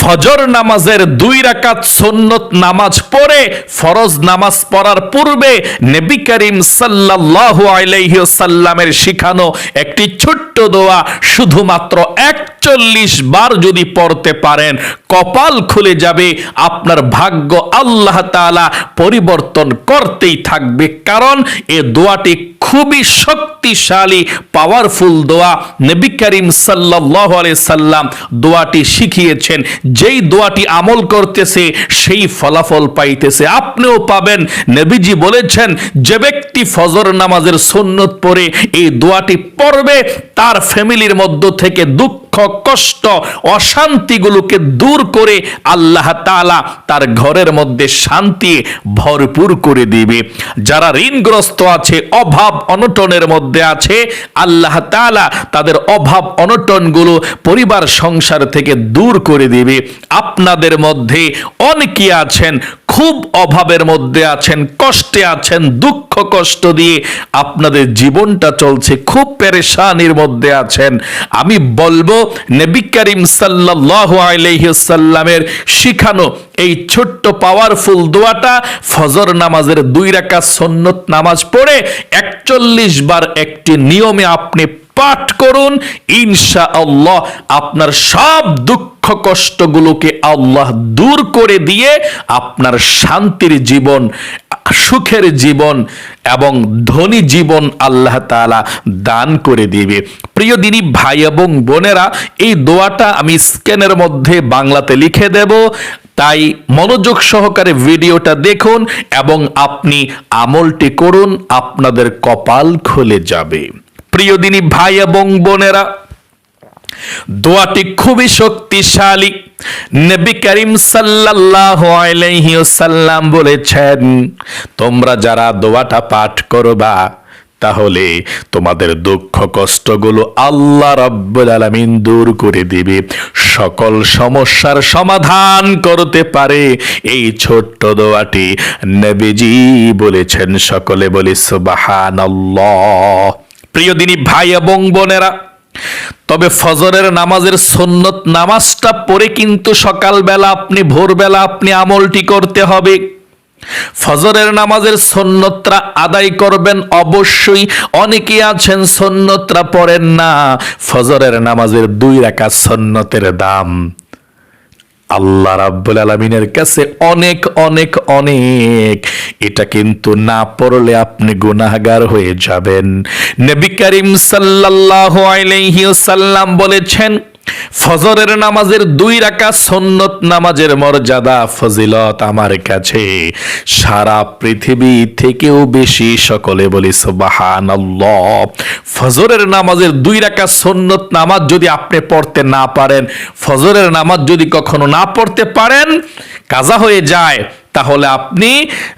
ফজর নামাজের দুই রাকাত সুন্নত নামাজ পড়ে, ফরজ নামাজ পড়ার পূর্বে নবী করিম সাল্লাল্লাহু আলাইহি শিখানো একটি ছোট্ট দোয়া শুধুমাত্র একচল্লিশ বার যদি পড়তে পারেন, কপাল খুলে যাবে, আপনার ভাগ্য আল্লাহ তাআলা পরিবর্তন করতেই থাকবে। কারণ এ দোয়াটি খুবই শক্তিশালী পাওয়ারফুল দোয়া নবী করিম সাল্লাল্লাহু আলাইহি সাল্লাম দোয়াটি শিখিয়েছেন। যেই দোয়াটি আমল করতেছে, সেই ফলাফল পাইতেছে। আপনিও পাবেন। নবীজি বলেছেন, যে ব্যক্তি ফজর নামাজের সন্ন্যত পরে এই দোয়াটি পড়বে, তার ফ্যামিলির মধ্য থেকে দুঃখ কষ্ট, অশান্তিগুলোকে দূর করে আল্লাহ তাআলা তার ঘরের মধ্যে শান্তি ভরপুর করে দিবে। যারা ঋণগ্রস্ত আছে, অভাব অনটনের মধ্যে আছে, আল্লাহ তাআলা তাদের অভাব অনটনগুলো পরিবার সংসার থেকে দূর করে দিবে। আপনাদের মধ্যে অনেকে আছেন খুব অভাবের মধ্যে আছেন, কষ্টে আছেন, দুঃখ কষ্ট দিয়ে আপনাদের জীবনটা চলছে, খুব পেরেশানির মধ্যে আছেন। আমি বলব, নবী করিম সাল্লাল্লাহু আলাইহি সাল্লামের শিখানো এই ছোট্ট পাওয়ারফুল দোয়াটা, ফজর নামাজের দুই রাকাত সুন্নত নামাজ পড়ে একচল্লিশ বার একটি নিয়মে আপনি পাঠ করুন ইনশা আল্লাহ আপনার সব দুঃখ কষ্টগুলোকে আল্লাহ দূর করে দিয়ে আপনার শান্তির জীবন, সুখের জীবন এবং ধনী জীবন আল্লাহ তাআলা দান করে দিবে। প্রিয় দিনী ভাই এবং বোনেরা, এই দোয়াটা আমি স্ক্যানের মধ্যে বাংলাতে লিখে দেব। তাই মনোযোগ সহকারে ভিডিওটা দেখুন এবং আপনি আমলটি করুন, আপনাদের কপাল খুলে যাবে। প্রিয় দিনী ভাই এবং বোনেরা, দোয়াটি খুবই শক্তিশালী। নবী করিম সাল্লাল্লাহু আলাইহি ওয়াসাল্লাম বলেছেন, তোমরা যারা দোয়াটা পাঠ করবা, তাহলে তোমাদের দুঃখ কষ্টগুলো আল্লাহ রাব্বুল আলামিন দূর করে দিবে। সকল সমস্যার সমাধান করতে পারে। এই ছোট্ট দোয়াটি নবীজি বলেছেন, সকলে বলি সুবহানাল্লাহ। প্রিয় দিনী ভাই এবং বোনেরা, তবে ফজরের নামাজের সুন্নত নামাজটা পড়ে কিন্তু সকালবেলা আপনি, ভোরবেলা আপনি আমলটি করতে হবে। ফজরের নামাজের সন্নতরা আদায় করবেন অবশ্যই, অনেকে আছেন সন্নতরা পড়েন না, ফজরের নামাজের দুই রাখা সন্নতের দাম। আল্লাহ রাব্বুল আলমিনের কাছে অনেক অনেক অনেক। এটা কিন্তু না পড়লে আপনি গুনাহগার হয়ে যাবেন। নবী করিম সাল্লাহ সাল্লাম বলেছেন ফজরের নামাজের দুই রাকা সন্নত নামাজের মর্যাদা, ফজিলত আমার কাছে। সারা পৃথিবী থেকেও বেশি সকলে বলি, সুবহানাল্লাহ। ফজরের নামাজের দুই রাকা সন্নত নামাজ যদি আপনি পড়তে না পারেন, ফজরের নামাজ যদি কখনো না পড়তে পারেন, কাজা হয়ে যায়। তাহলে আপনি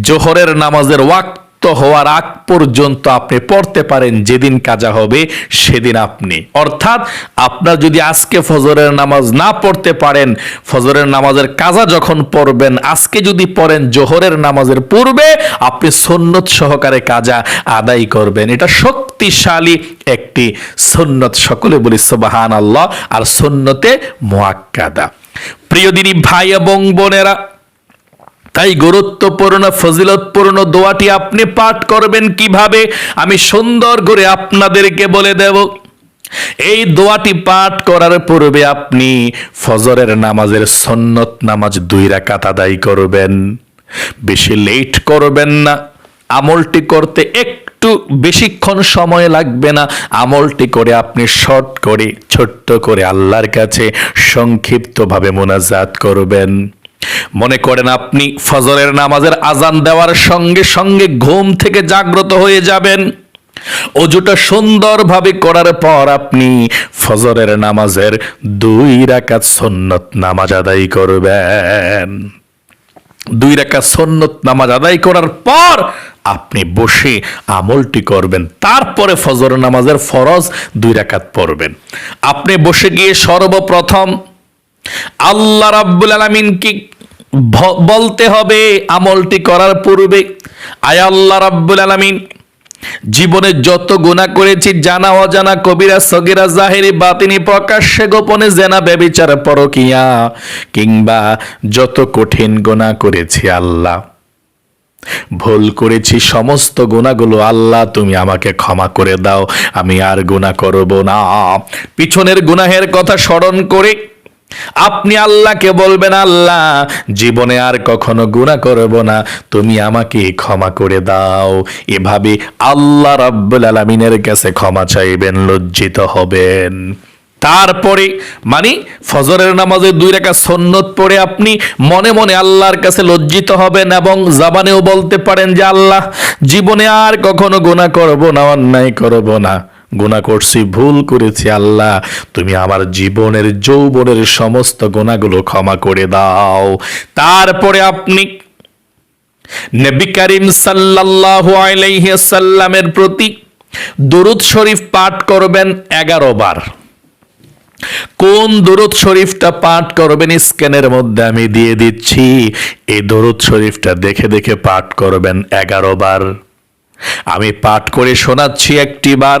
জোহরের নামাজের ওয়াক্ত হওয়ার আগ পর্যন্ত আপনি পড়তে পারেন, যেদিন কাজা হবে সেদিন আপনি। অর্থাৎ আপনার যদি আজকে ফজরের নামাজ না পড়তে পারেন, ফজরের নামাজের কাজা যখন পড়বেন, আজকে যদি পড়েন জোহরের নামাজের পূর্বে, আপনি সন্ন্যত সহকারে কাজা আদায় করবেন। এটা শক্তিশালী একটি সন্ন্যত সকলে বলি সুবাহান আল্লাহ আর সন্ন্যতে মোয়াক্কাদা প্রিয় দিনী ভাই এবং বোনেরা তাই গুরুত্বপূর্ণ, ফজিলতপূর্ণ দোয়াটি আপনি পাঠ করবেন কীভাবে? আমি সুন্দর করে আপনাদেরকে বলে দেব। এই দোয়াটি পাঠ করার পূর্বে আপনি ফজরের নামাজের সন্নত নামাজ দুই রাকাত আদায় করবেন। বেশি লেট করবেন না। আমলটি করতে একটু বেশিক্ষণ সময় লাগবে না। আমলটি করে আপনি শর্ট করে, ছোট্ট করে আল্লাহর কাছে সংক্ষিপ্তভাবে মোনাজাত করবেন। মনে করেন আপনি ফজরের নামাজের আজান দেওয়ার সঙ্গে সঙ্গে ঘুম থেকে জাগ্রত হয়ে যাবেন। অজুটা সুন্দরভাবে করার পর আপনি ফজরের নামাজের দুই রাকাত সন্নত নামাজ আদায় করবেন। দুই রাকাত সন্নত নামাজ আদায় করার পর আপনি বসে আমলটি করবেন। তারপরে ফজর নামাজের ফরজ দুই রাকাত পড়বেন। আপনি বসে গিয়ে সর্বপ্রথম আল্লাহ রাব্বুল আলামিন কি বলতে হবে আমলটি করার পূর্বে, আয় আল্লাহ রাব্বুল আলামিন, জীবনে যত গুণা করেছি, জানা, অজানা, কবিরা, সগিরা, জাহেরি, বাতিনি, প্রকাশ্যে, গোপনে, জেনা বেবিচার পরকিয়া, কিংবা যত কঠিন গুণা করেছি আল্লাহ। ভুল করেছি, সমস্ত গুণাগুলো আল্লাহ, তুমি আমাকে ক্ষমা করে দাও, আমি আর গুণা করব না। পিছনের গুনাহের কথা স্মরণ করে আপনি আল্লাহকে বলবেন, আল্লাহ, জীবনে আর কখনো গুণা করব না। তুমি আমাকে ক্ষমা করে দাও। এভাবে আল্লাহ রাব্বুল আলামিনের কাছে ক্ষমা চাইবেন, লজ্জিত হবেন। তারপরে মানে ফজরের নামাজে দুই রেখা সন্নত পড়ে আপনি মনে মনে আল্লাহর কাছে লজ্জিত হবেন এবং জাবানেও বলতে পারেন যে, আল্লাহ, জীবনে আর কখনো গুণা করব না, অন্যায় করব না। গুণা করছি, ভুল করেছি আল্লাহ। তুমি আমার জীবনের, যৌবনের সমস্ত গুণাগুলো ক্ষমা করে দাও। তারপরে আপনি নবী করিম সাল্লাল্লাহু আলাইহি সাল্লামের প্রতি দরুদ শরীফ পাঠ করবেন এগারো বার। কোন দরুদ শরীফটা পাঠ করবেন স্ক্যানের মধ্যে আমি দিয়ে দিচ্ছি। এই দরুদ শরীফটা দেখে দেখে পাঠ করবেন এগারো বার। আমি পাঠ করে শোনাচ্ছি একটি বার।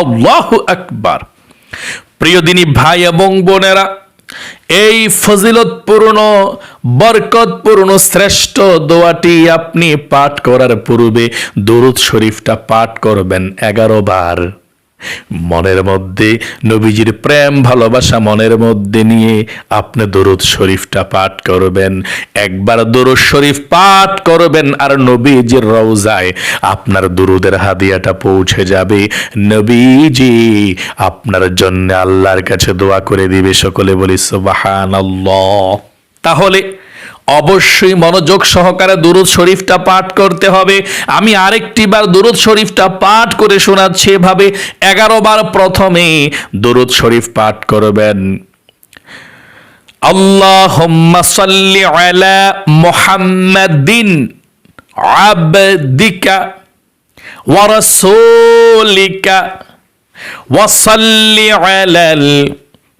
আল্লাহ আকবার। প্রিয় দিনী ভাই এবং বোনেরা, এই ফজিলতপূর্ণ, বরকতপূর্ণ, শ্রেষ্ঠ দোয়াটি আপনি পাঠ করার পূর্বে দরুদ শরীফটা পাঠ করবেন এগারো বার। মনের মধ্যে, নবীজির প্রেম, ভালোবাসা মনের মধ্যে নিয়ে আপনি দরুদ শরীফটা পাঠ করবেন। একবার দরুদ শরীফ পাঠ করবেন আর নবীজির রওজায় আপনার দরুদের হাদিয়াটা পৌঁছে যাবে। নবীজি, আপনার জন্য আল্লাহর কাছে দোয়া করে দিবে। সকলে বলি, সুবহানাল্লাহ। তাহলে অবশ্যই মনোযোগ সহকারে দুরুদ শরীফটা পাঠ করতে হবে। আমি আরেকটি বার দুরুদ শরীফটা পাঠ করে শোনাচ্ছি এভাবে। এগারো বার প্রথমে দুরুদ শরীফ পাঠ করবেন। আল্লাহুম্মা সাল্লি আলা মুহাম্মাদিন আবদিকা ওয়া রাসূলিকা ওয়া সাল্লি আলাল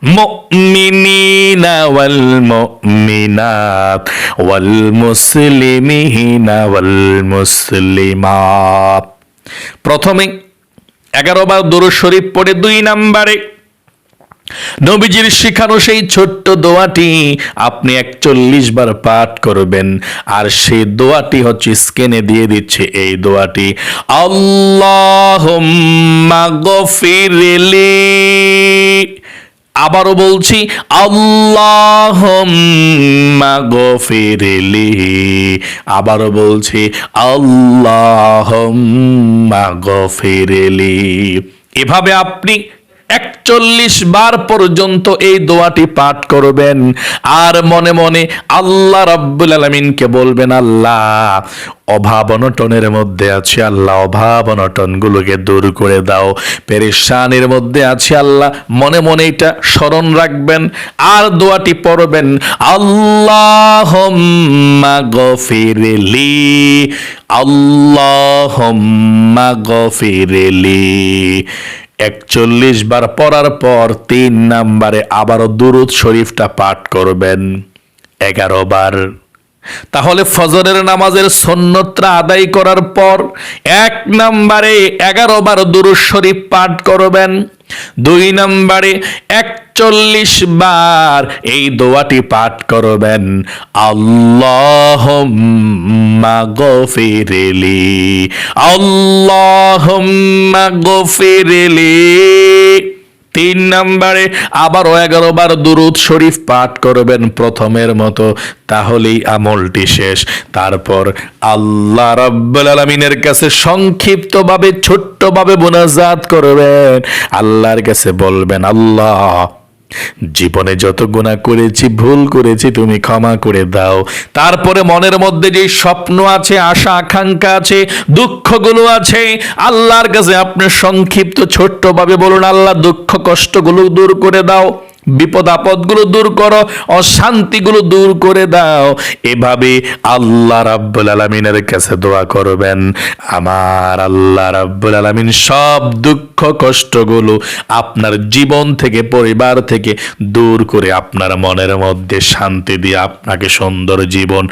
المؤمنين والمؤمنات والمسلمين والمسلمات প্রথমে এগারো বার দরুদ শরীফ পড়ে দুই নাম্বারে নবীজির শিখানো সেই ছোট্ট দোয়াটি আপনি একচল্লিশ বার পাঠ করবেন আর সেই দোয়াটি হচ্ছে স্ক্যানে দিয়ে দিচ্ছে এই দোয়াটি আল্লাহ গফিরলি আবারও বলছি আল্লাহ গফিরলি। আবারও বলছি আল্লাহ গফিরলি। এভাবে আপনি একচল্লিশ বার পর্যন্ত এই দোয়াটি পাঠ করবেন। আর মনে মনে আল্লাহ রাব্বুল আলমিনকে বলবেন, আল্লাহ, অভাব অনটনের মধ্যে আছে, আল্লাহ, অভাব অনটন গুলোকে দূর করে দাও। পেরেশানের মধ্যে আছে, আল্লাহ, মনে মনে এটা স্মরণ রাখবেন। আর দোয়াটি পড়বেন আল্লাহ গফিরলি আল্লাহ গফিরলি একচল্লিশ বার পড়ার পর তিন নাম্বারে আবারও দুরুদ শরীফটা পাঠ করবেন। এগারো বার। তাহলে ফজরের নামাজের সন্ন্যতরা আদায় করার পর এক নম্বরে এগারো বার দুরুদ শরীফ পাঠ করবেন। দুই নম্বরে একচল্লিশ বার এই দোয়াটি পাঠ করবেন। আল্লাহ গফিরলি আল্লাহ গফিরলি তিন নম্বরে আবারও এগারো বার দুরুদ শরীফ পাঠ করবেন প্রথমের মতো, তাহলেই আমলটি শেষ। তারপর আল্লাহ রাব্বুল আলমিনের কাছে সংক্ষিপ্তভাবে, ছোট্টভাবে মোনাজাত করবেন। আল্লাহর কাছে বলবেন, আল্লাহ জীবনে যত গুণা করেছি, ভুল করেছি তুমি ক্ষমা করে দাও। তারপরে মনের মধ্যে যে স্বপ্ন আছে, আশা, আকাঙ্ক্ষা আছে, দুঃখগুলো আছে, আল্লাহর কাছে আপনি সংক্ষিপ্ত, ছোট্টভাবে বলুন, আল্লাহ দুঃখ, কষ্টগুলো দূর করে দাও। বিপদ আপদগুলো দূর করো, অশান্তিগুলো দূর করে দাও। এভাবে আল্লাহ রাব্বুল আলমিনের কাছে দোয়া করবেন। আমার আল্লাহ রাব্বুল আলমিন সব দুঃখ কষ্টগুলো আপনার জীবন থেকে, পরিবার থেকে দূর করে আপনার মনের মধ্যে শান্তি দিয়ে আপনাকে সুন্দর জীবন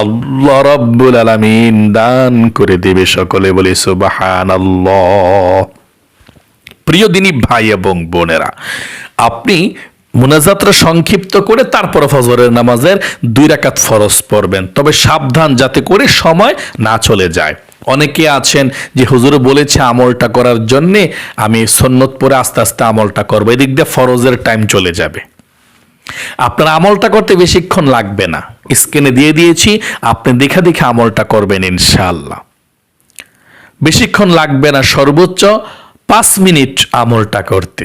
আল্লাহ রাব্বুল আলমিন দান করে দেবে সকলে বলে সুবাহান আল্লাহ প্রিয় দিনী ভাই এবং বোনেরা, আপনি মুনাজাতটা সংক্ষিপ্ত করে তারপর ফজরের নামাজের দুই রাকাত ফরজ পড়বেন। তবে সাবধান যাতে করে সময় না চলে যায়। অনেকে আছেন যে হুজুর বলেছে আমলটা করার জন্যে আমি সন্নত পরে আস্তে আস্তে আমলটা করব, এদিক দিয়ে ফরজের টাইম চলে যাবে। আপনার আমলটা করতে বেশিক্ষণ লাগবে না। স্ক্রিনে দিয়ে দিয়েছি, আপনি দেখা দেখে আমলটা করবেন ইনশাআল্লাহ। বেশিক্ষণ লাগবে না সর্বোচ্চ পাঁচ মিনিট আমলটা করতে।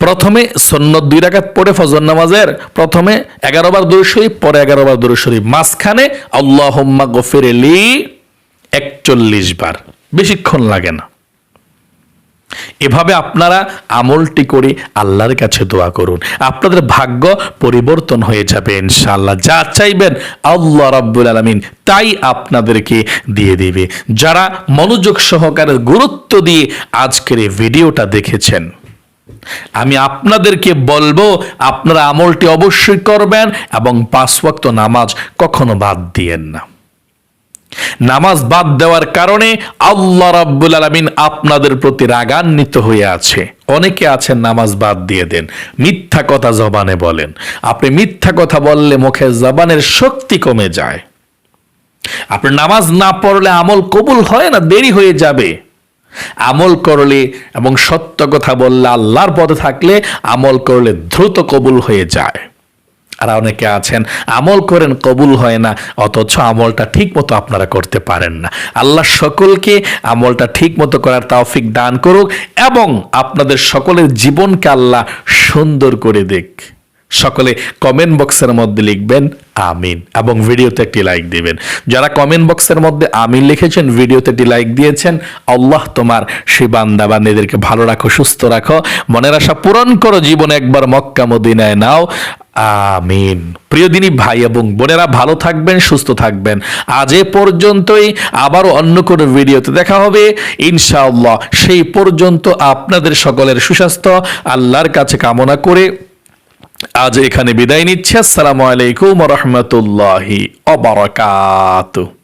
প্রথমে সন্ন্যত দুই রাকাত পড়ে ফজর নামাজের, প্রথমে এগারো বার দূর শরীফ, পরে এগারো বার দূর শরীফ। মাঝখানে আল্লাহ গফির এলি একচল্লিশ বার। বেশিক্ষণ লাগে না। এভাবে আপনারা আমলটি করে আল্লাহর কাছে দোয়া করুন। আপনাদের ভাগ্য পরিবর্তন হয়ে যাবে ইনশাল্লাহ যা চাইবেন আল্লাহ রাব্বুল আলামিন তাই আপনাদেরকে দিয়ে দিবে। যারা মনোযোগ সহকারে গুরুত্ব দিয়ে আজকের এই ভিডিওটা দেখেছেন আমি আপনাদেরকে বলব, আপনারা আমলটি অবশ্যই করবেন এবং পাঁচ ওয়াক্ত নামাজ কখনো বাদ দিয়েন না। নামাজ বাদ দেওয়ার কারণে আল্লাহ রাব্বুল আলামিন আপনাদের প্রতি রাগান্বিত হয়ে আছে। অনেকে আছেন, নামাজ বাদ দিয়ে দেন, মিথ্যা কথা জবানে বলেন। আপনি মিথ্যা কথা বললে মুখের জবানের শক্তি কমে যায়। আপনি নামাজ না পড়লে আমল কবুল হয় না, দেরি হয়ে যাবে। আমল করলে এবং সত্য কথা বললে আল্লাহর পথে থাকলে আমল করলে দ্রুত কবুল হয়ে যায়। আর অনেকে আছেন, আমল করেন, কবুল হয় না, অথচ আমলটা ঠিক মতো আপনারা করতে পারেন না। আল্লাহ সকলকে আমলটা ঠিক মতো করার তাওফিক দান করুক এবং আপনাদের সকলের জীবনকে আল্লাহ সুন্দর করে দেখ। সকলে কমেন্ট বক্সের মধ্যে লিখবেন আমিন এবং ভিডিওতে একটি লাইক দিবেন। যারা কমেন্ট বক্সের মধ্যে আমিন লিখেছেন, ভিডিওতে একটি লাইক দিয়েছেন, আল্লাহ তোমার সেই বান্দা বান্দিদেরকে ভালো রাখো, সুস্থ রাখো। মনের আশা পূরণ করো, জীবনে একবার মক্কা মদিনায় নাও। আমিন। প্রিয় দিনী ভাই এবং বোনেরা, ভালো থাকবেন, সুস্থ থাকবেন। আজ এ পর্যন্তই, আবারও অন্য কোনো ভিডিওতে দেখা হবে। ইনশাআল্লাহ, সেই পর্যন্ত আপনাদের সকলের সুস্বাস্থ্য, আল্লাহর কাছে কামনা করে আজ এখানে বিদায় নিচ্ছে। আসসালামু আলাইকুম রহমতুল্লাহি অবরাকাতুহ